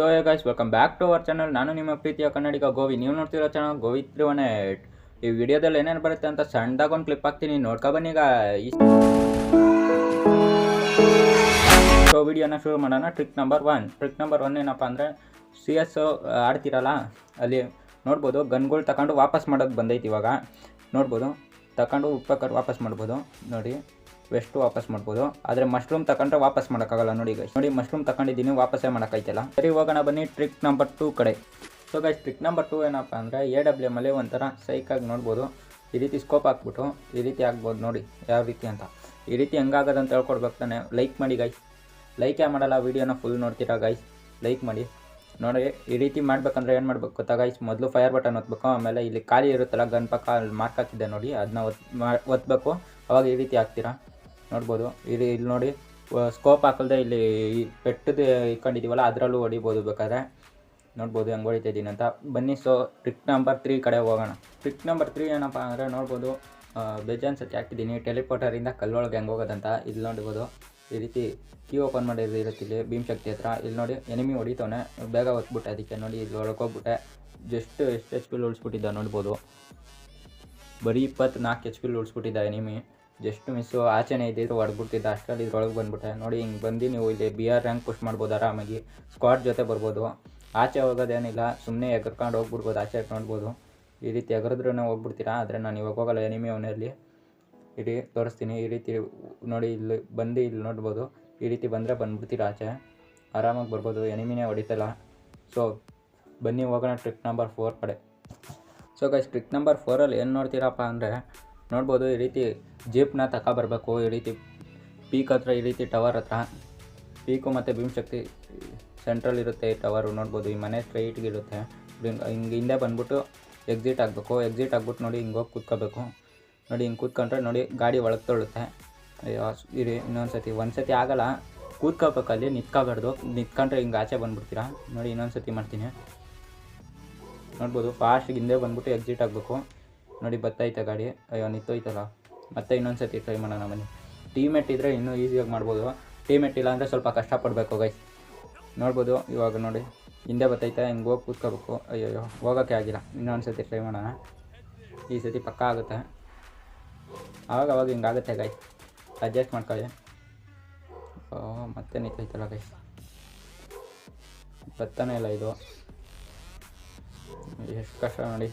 So guys welcome back to our channel ನಾನು ನಿಮ್ಮ ಪ್ರೀತಿಯ ಕನ್ನಡಿಗ ಗೋವಿ. ನೀವು ನೋಡ್ತಿರೋ channel Govi three one eight ಈ ವಿಡಿಯೋದಲ್ಲಿ ಏನೇನು ಬರುತ್ತೆ ಅಂತ ಸಣ್ಣದಾಗ ಒಂದು ಕ್ಲಿಪ್ ಹಾಕ್ತೀನಿ. ನೋಡ್ಕೊ ಬನ್ನಿ ಈ ಸೊ ವಿಡಿಯೋನ ಶುರು ಮಾಡೋಣ. Trick number one trick number one ಏನಪ್ಪ ಅಂದರೆ ಸಿ ಎಸ್ ಆಡ್ತಿರಲ್ಲ, ಅಲ್ಲಿ ನೋಡ್ಬೋದು ಗನ್ಗಳು ತಗೊಂಡು ವಾಪಸ್ ಮಾಡೋದು ಬಂದೈತಿ ಇವಾಗ. ನೋಡ್ಬೋದು, ತಗೊಂಡು ಉಪ್ಪಕ್ಕರ್ ವಾಪಸ್ ಮಾಡ್ಬೋದು. ನೋಡಿ. ವೆಸ್ಟು ವಾಪಸ್ ಮಾಡ್ಬೋದು. ಆದರೆ ಮಶ್ರೂಮ್ ತಗೊಂಡ್ರೆ ವಾಪಸ್ ಮಾಡೋಕ್ಕಾಗಲ್ಲ ನೋಡಿ ಗೈಸ್ ನೋಡಿ ಮಶ್ರೂಮ್ ತಗೊಂಡಿದ್ದೀನಿ ವಾಪಸ್ಸೇ ಮಾಡೋಕ್ಕಾಯ್ತಲ್ಲ. ಸರಿ ಹೋಗೋಣ ಬನ್ನಿ ಟ್ರಿಕ್ ನಂಬರ್ ಟೂ ಕಡೆ. So guys trick number two ಏನಪ್ಪ ಅಂದರೆ ಎ ಡಬ್ಲ್ಯೂ ಎಂ ಅಲ್ಲಿ ಒಂಥರ ಸೈಕಾಗಿ ನೋಡ್ಬೋದು. ಈ ರೀತಿ ಸ್ಕೋಪ್ ಹಾಕ್ಬಿಟ್ಟು, ಈ ರೀತಿ ಆಗ್ಬೋದು ನೋಡಿ, ಯಾವ ರೀತಿ ಅಂತ. ಈ ರೀತಿ ಹೆಂಗಾಗೋದಂತ ಹೇಳ್ಕೊಡ್ಬೇಕು ತಾನೆ. ಲೈಕ್ ಮಾಡಿ ಗೈಸ್ ಲೈಕೇ ಮಾಡಲ್ಲ ವೀಡಿಯೋನ ಫುಲ್ ನೋಡ್ತೀರಾ ಗೈಸ್ ಲೈಕ್ ಮಾಡಿ. ನೋಡಿ, ಈ ರೀತಿ ಮಾಡ್ಬೇಕಂದ್ರೆ ಏನು ಮಾಡ್ಬೇಕು ಗೊತ್ತಾ ಗೈಸ್ ಮೊದಲು ಫೈರ್ ಬಟನ್ ಒತ್ತಬೇಕು ಆಮೇಲೆ ಇಲ್ಲಿ ಖಾಲಿ ಇರುತ್ತಲ್ಲ ಗನ್ ಪಕ್ಕ ಅಲ್ಲಿ ಮಾರ್ಕ್ ಹಾಕಿದ್ದೆ ನೋಡಿ ಅದನ್ನ ಒತ್, ಮಾ- ಒತ್ತಬೇಕು ಅವಾಗ ಈ ರೀತಿ ಹಾಕ್ತೀರಾ? ನೋಡ್ಬೋದು. ಇಲ್ಲಿ ಇಲ್ಲಿ ನೋಡಿ ಸ್ಕೋಪ್ ಹಾಕಲ್ದೆ ಇಲ್ಲಿ ಪೆಟ್ಟದ್ದು ಪೆಟ್ಟದು ಇಟ್ಕೊಂಡಿದ್ದೀವಲ್ಲ ಅದರಲ್ಲೂ ಹೊಡಿಬೋದು ಬೇಕಾದ್ರೆ. ನೋಡ್ಬೋದು ಹೆಂಗೆ ಹೊಡಿತಾ ಇದ್ದೀನಿ ಅಂತ. ಬನ್ನಿ ಸೊ ಟ್ರಿಕ್ ನಂಬರ್ ತ್ರೀ ಕಡೆ ಹೋಗೋಣ. ಟ್ರಿಕ್ ನಂಬರ್ ತ್ರೀ ಏನಪ್ಪ ಅಂದರೆ ನೋಡ್ಬೋದು ಬೇಜಾನ್ ಸತಿ ಹಾಕಿದ್ದೀನಿ ಟೆಲಿಪೋಟರಿಂದ ಕಲ್ಲೊಳಗೆ ಹೆಂಗೆ ಹೋಗೋದಂತ ಇಲ್ಲಿ ನೋಡ್ಬೋದು. ಈ ರೀತಿ ಕೀ ಓಪನ್ ಮಾಡಿರೋದು ಇರುತ್ತೆ ಇಲ್ಲಿ, ಭೀಮ್ ಶಕ್ತಿ ಹತ್ರ. ಇಲ್ಲಿ ನೋಡಿ ಎನಿಮಿ ಹೊಡಿತವನೆ. ಬೇಗ ಹೊತ್ಬಿಟ್ಟೆ ಅದಕ್ಕೆ ನೋಡಿ, ಇಲ್ಲಿ ಒಳಗೆ ಹೋಗ್ಬಿಟ್ಟೆ. ಜಸ್ಟ್ ಎಷ್ಟು ಎಚ್ ಪಿಲ್ ಉಳಿಸ್ಬಿಟ್ಟಿದ್ದ ನೋಡ್ಬೋದು. ಬರೀ ಇಪ್ಪತ್ನಾಲ್ಕು ಎಚ್ ಪಿಲ್ ಉಳಿಸ್ಬಿಟ್ಟಿದ್ದ ಎನಿಮಿ ಜಸ್ಟ್ ಮಿಸ್ಸು ಆಚೆನೇ ಇದ್ದಿದ್ರು ಹೊಡ್ಬಿಡ್ತಿದ್ದೆ ಅಷ್ಟರಲ್ಲಿ ಇದ್ರೊಳಗೆ ಬಂದ್ಬಿಟ್ಟೆ. ನೋಡಿ, ಹಿಂಗೆ ಬಂದು ನೀವು ಇಲ್ಲಿ ಬಿ ಆರ್ ರ್ಯಾಂಕ್ ಪುಷ್ ಮಾಡ್ಬೋದು ಆರಾಮಾಗಿ? ಸ್ಕ್ವಾಡ್ ಜೊತೆ ಬರ್ಬೋದು. ಆಚೆ ಹೋಗೋದೇನಿಲ್ಲ ಸುಮ್ಮನೆ ಎಗರ್ಕೊಂಡು ಹೋಗ್ಬಿಡ್ಬೋದು, ಆಚೆ ನೋಡ್ಬೋದು. ಈ ರೀತಿ ಎಗರಿದ್ರೂ ಹೋಗ್ಬಿಡ್ತೀರಾ? ಆದರೆ ನಾನು ಇವಾಗ ಹೋಗಲ್ಲ ಎನಿಮಿ ಅವನಲ್ಲಿ ಇಡಿ ತೋರಿಸ್ತೀನಿ. ಈ ರೀತಿ ನೋಡಿ, ಇಲ್ಲಿ ಬಂದು ಇಲ್ಲಿ ನೋಡ್ಬೋದು. ಈ ರೀತಿ ಬಂದರೆ ಬಂದ್ಬಿಡ್ತೀರ ಆಚೆ? ಆರಾಮಾಗಿ ಬರ್ಬೋದು ಎನಿಮಿನೇ ಹೊಡಿತಲ್ಲ. ಸೊ ಬನ್ನಿ, ಹೋಗೋಣ ಟ್ರಿಕ್ ನಂಬರ್ ಫೋರ್ ಕಡೆ. ಸೊ ಗೈಸ್ ಟ್ರಿಕ್ ನಂಬರ್ ಫೋರಲ್ಲಿ ಏನು ನೋಡ್ತೀರಪ್ಪ ಅಂದರೆ ನೋಡ್ಬೋದು, ಈ ರೀತಿ ಜೀಪ್ನ ತಗೊಬರ್ಬೇಕು ಈ ರೀತಿ ಪೀಕ್ ಹತ್ರ ಈ ರೀತಿ ಟವರ್ ಹತ್ರ. ಪೀಕು ಮತ್ತು ಭೀಮಶಕ್ತಿ ಸೆಂಟ್ರಲ್ ಇರುತ್ತೆ ಈ ಟವರು ನೋಡ್ಬೋದು, ಈ ಮನೆ ಸ್ಟ್ರೈಟ್ಗೆ ಇರುತ್ತೆ. ಹಿಂಗೆ ಹಿಂದೆ ಬಂದ್ಬಿಟ್ಟು ಎಕ್ಸಿಟ್ ಆಗಬೇಕು. ಎಕ್ಸಿಟ್ ಆಗ್ಬಿಟ್ಟು ನೋಡಿ ಹಿಂಗೆ ಹೋಗಿ ಕೂತ್ಕೋಬೇಕು. ನೋಡಿ ಹಿಂಗೆ ಕೂತ್ಕೊಂಡ್ರೆ ನೋಡಿ ಗಾಡಿ ಒಳಗೆ ತೊಳುತ್ತೆ ಇರಿ ಇನ್ನೊಂದು ಸತಿ ಒಂದು ಸತಿ ಆಗಲ್ಲ. ಕೂತ್ಕೋಬೇಕು ಅಲ್ಲಿ, ನಿಂತ್ಕೋಬಾರ್ದು. ನಿಂತ್ಕೊಂಡ್ರೆ ಹಿಂಗೆ ಆಚೆ ಬಂದುಬಿಡ್ತೀರಾ? ನೋಡಿ ಇನ್ನೊಂದು ಸತಿ ಮಾಡ್ತೀನಿ. ನೋಡ್ಬೋದು ಫಾಸ್ಟಿಗೆ ಹಿಂದೆ ಬಂದ್ಬಿಟ್ಟು ಎಕ್ಸಿಟ್ ಆಗಬೇಕು. ನೋಡಿ ಬತ್ತೈತೆ ಗಾಡಿ. ಅಯ್ಯೋ ನಿಂತೋಯ್ತಲ್ಲ ಮತ್ತೆ ಇನ್ನೊಂದು ಸತಿ ಟ್ರೈ ಮಾಡೋಣ ಬನ್ನಿ. ಟೀಮೆಟ್ ಇದ್ದರೆ ಇನ್ನೂ ಈಸಿಯಾಗಿ ಮಾಡ್ಬೋದು. ಟೀಮೆಟ್ ಇಲ್ಲ ಅಂದರೆ ಸ್ವಲ್ಪ ಕಷ್ಟಪಡಬೇಕು ಗೈಸ್ ನೋಡ್ಬೋದು, ಇವಾಗ ನೋಡಿ. ಹಿಂದೆ ಬತ್ತೈತೆ, ಹಿಂಗೆ ಹೋಗಿ ಕೂತ್ಕೋಬೇಕು. ಅಯ್ಯೋ ಹೋಗೋಕ್ಕೆ ಆಗಿಲ್ಲ. ಇನ್ನೊಂದು ಸತಿ ಟ್ರೈ ಮಾಡೋಣ. ಈ ಸತಿ ಪಕ್ಕ ಆಗುತ್ತೆ. ಆವಾಗ ಅವಾಗ ಹಿಂಗಾಗುತ್ತೆ ಗೈಸ್ ಅಡ್ಜಸ್ಟ್ ಮಾಡ್ಕೊಳ್ಳಿ. ಓ, ಮತ್ತೆ ನಿಂತೈತಲ್ಲ ಗೈ ಬತ್ತಾನೆ ಇಲ್ಲ ಇದು. ಎಷ್ಟು ಕಷ್ಟ ನೋಡಿ.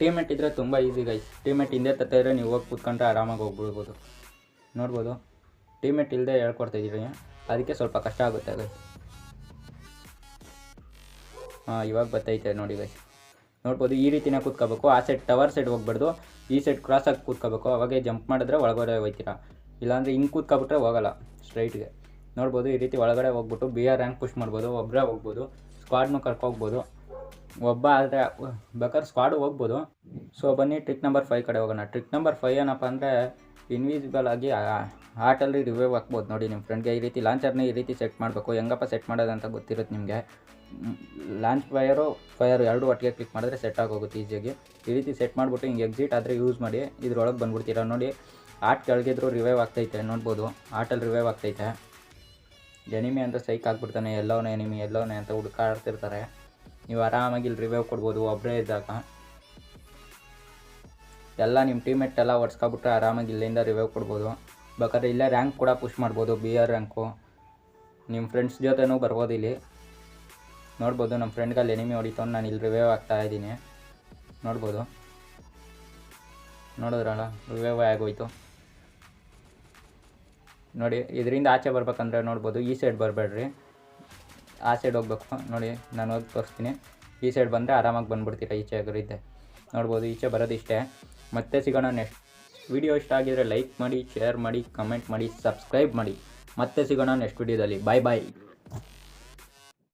ಟೀಮೆಟ್ ಇದ್ದರೆ ತುಂಬ ಈಸಿ ಗೈಸ್ ಟೀಮೆಟ್ ಹಿಂದೆ ತತ್ತಿದ್ರೆ ನೀವು ಹೋಗಿ ಕೂತ್ಕೊಂಡ್ರೆ ಆರಾಮಾಗಿ ಹೋಗ್ಬಿಡ್ಬೋದು. ನೋಡ್ಬೋದು. ಟೀಮೆಟ್ ಇಲ್ಲದೆ ಹೇಳ್ಕೊಡ್ತಾಯಿದ್ದೀರಿ ಅದಕ್ಕೆ ಸ್ವಲ್ಪ ಕಷ್ಟ ಆಗುತ್ತೆ ಗೈಸ್ ಹಾಂ, ಇವಾಗ ಬರ್ತೈತೆ ನೋಡಿ ಗೈಸ್ ನೋಡ್ಬೋದು, ಈ ರೀತಿನೇ ಕೂತ್ಕೋಬೇಕು. ಆ ಸೈಡ್ ಟವರ್ ಸೈಡ್ ಹೋಗ್ಬಾರ್ದು. ಈ ಸೈಡ್ ಕ್ರಾಸಾಗಿ ಕೂತ್ಕೋಬೇಕು. ಅವಾಗೆ ಜಂಪ್ ಮಾಡಿದ್ರೆ ಒಳಗಡೆ ಹೋಗ್ತೀರಾ ಇಲ್ಲಾಂದರೆ ಹಿಂಗೆ ಕೂತ್ಕೊಬಿಟ್ರೆ ಹೋಗಲ್ಲ ಸ್ಟ್ರೈಟ್ಗೆ ನೋಡ್ಬೋದು, ಈ ರೀತಿ ಒಳಗಡೆ ಹೋಗ್ಬಿಟ್ಟು ಬಿ ಆರ್ ರ್ಯಾಂಕ್ ಪುಷ್ ಮಾಡ್ಬೋದು ಒಬ್ಬರೇ ಹೋಗ್ಬೋದು ಸ್ಕ್ವಾಡ್ನು ಕರ್ಕೋಗ್ಬೋದು ಒಬ್ಬ ಆದರೆ, ಬೇಕಾದ್ರೆ ಸ್ಕ್ವಾಡ್ ಹೋಗ್ಬೋದು. ಸೊ ಬನ್ನಿ ಟ್ರಿಕ್ ನಂಬರ್ ಫೈವ್ ಕಡೆ ಹೋಗೋಣ. ಟ್ರಿಕ್ ನಂಬರ್ ಫೈವ್ ಏನಪ್ಪ ಅಂದರೆ ಇನ್ವಿಸಿಬಲ್ ಆಗಿ ಆಟಲ್ಲಿ ರಿವೈವ್ ಹಾಕ್ಬೋದು ನೋಡಿ ನಿಮ್ಮ ಫ್ರೆಂಡ್ಗೆ ಈ ರೀತಿ ಲಾಂಚರ್ನ ಈ ರೀತಿ ಸೆಟ್ ಮಾಡಬೇಕು. ಹೆಂಗಪ್ಪ ಸೆಟ್ ಮಾಡೋದಂತ ಗೊತ್ತಿರುತ್ತೆ ನಿಮಗೆ. ಲಾಂಚ್ ಫೈರು ಫೈರ್ ಎರಡು ಒಟ್ಟಿಗೆ ಕ್ಲಿಕ್ ಮಾಡಿದ್ರೆ ಸೆಟ್ ಆಗೋಗುತ್ತೆ ಈಸಿಯಾಗಿ ಈ ರೀತಿ ಸೆಟ್ ಮಾಡಿಬಿಟ್ಟು ಹಿಂಗೆ ಎಕ್ಸಿಟ್ ಆದರೆ ಯೂಸ್ ಮಾಡಿ, ಇದ್ರೊಳಗೆ ಬಂದ್ಬಿಡ್ತೀರಾ ನೋಡಿ. ಆಟ್ ಕೆಳಗಿದ್ರು ರಿವೈವ್ ಆಗ್ತೈತೆ ನೋಡ್ಬೋದು. ಆಟಲ್ಲಿ ರಿವೈವ್ ಆಗ್ತೈತೆ. ಎನಿಮಿ ಅಂತ ಸೈಕ್ ಆಗ್ಬಿಡ್ತಾನೆ ಎಲ್ಲೋನೇ ಎನಿಮಿ ಎಲ್ಲೋನೇ ಅಂತ ಹುಡುಕಾಡ್ತಿರ್ತಾರೆ. ನೀವು ಆರಾಮಾಗಿ ಇಲ್ಲಿ ರಿವೈವ್ ಕೊಡ್ಬೋದು ಒಬ್ಬರೇ ಇದ್ದಾಗ. ಎಲ್ಲ ನಿಮ್ಮ ಟೀಮೇಟ್ ಎಲ್ಲ ಒಡ್ಸ್ಕೊಬಿಟ್ರೆ ಆರಾಮಾಗಿ ಇಲ್ಲಿಂದ ರಿವ್ಯೂ ಕೊಡ್ಬೋದು. ಬೇಕಾದ್ರೆ ಇಲ್ಲೇ ರ್ಯಾಂಕ್ ಕೂಡ ಪುಷ್ ಮಾಡ್ಬೋದು ಬಿ ಆರ್ ರ್ಯಾಂಕು ನಿಮ್ಮ ಫ್ರೆಂಡ್ಸ್ ಜೊತೆನೂ ಬರ್ಬೋದು ಇಲ್ಲಿ. ನೋಡ್ಬೋದು ನಮ್ಮ ಫ್ರೆಂಡ್ಗಲ್ಲಿ ಎನಿಮಿ ಹೊಡಿತು ನಾನು ಇಲ್ಲಿ ರಿವ್ಯೂ ಆಗ್ತಾ ಇದ್ದೀನಿ. ನೋಡ್ಬೋದು. ನೋಡಿದ್ರಲ್ಲ ರಿವೈವ್ ಆಗೋಯ್ತು. ನೋಡಿ, ಇದರಿಂದ ಆಚೆ ಬರ್ಬೇಕಂದ್ರೆ ನೋಡ್ಬೋದು, ಈ ಸೈಡ್ ಬರಬೇಡ್ರಿ. ಆ ಸೈಡ್ ಹೋಗ್ಬೇಕು. ನೋಡಿ, ನಾನು ಹೋಗಿ ತೋರಿಸ್ತೀನಿ. ಈ ಸೈಡ್ ಬಂದರೆ ಆರಾಮಾಗಿ ಬಂದ್ಬಿಡ್ತೀರಾ ಈಚೆ ಆಗರಿದ್ದೆ ನೋಡ್ಬೋದು, ಈಚೆ ಬರೋದು ಇಷ್ಟೇ. ಮತ್ತೆ ಸಿಗೋಣ ನೆಕ್ಸ್ಟ್ ವಿಡಿಯೋ ಇಷ್ಟ ಆಗಿದರೆ ಲೈಕ್ ಮಾಡಿ ಶೇರ್ ಮಾಡಿ ಕಮೆಂಟ್ ಮಾಡಿ ಸಬ್ಸ್ಕ್ರೈಬ್ ಮಾಡಿ. ಮತ್ತೆ ಸಿಗೋಣ ನೆಕ್ಸ್ಟ್ ವಿಡಿಯೋದಲ್ಲಿ ಬಾಯ್ ಬಾಯ್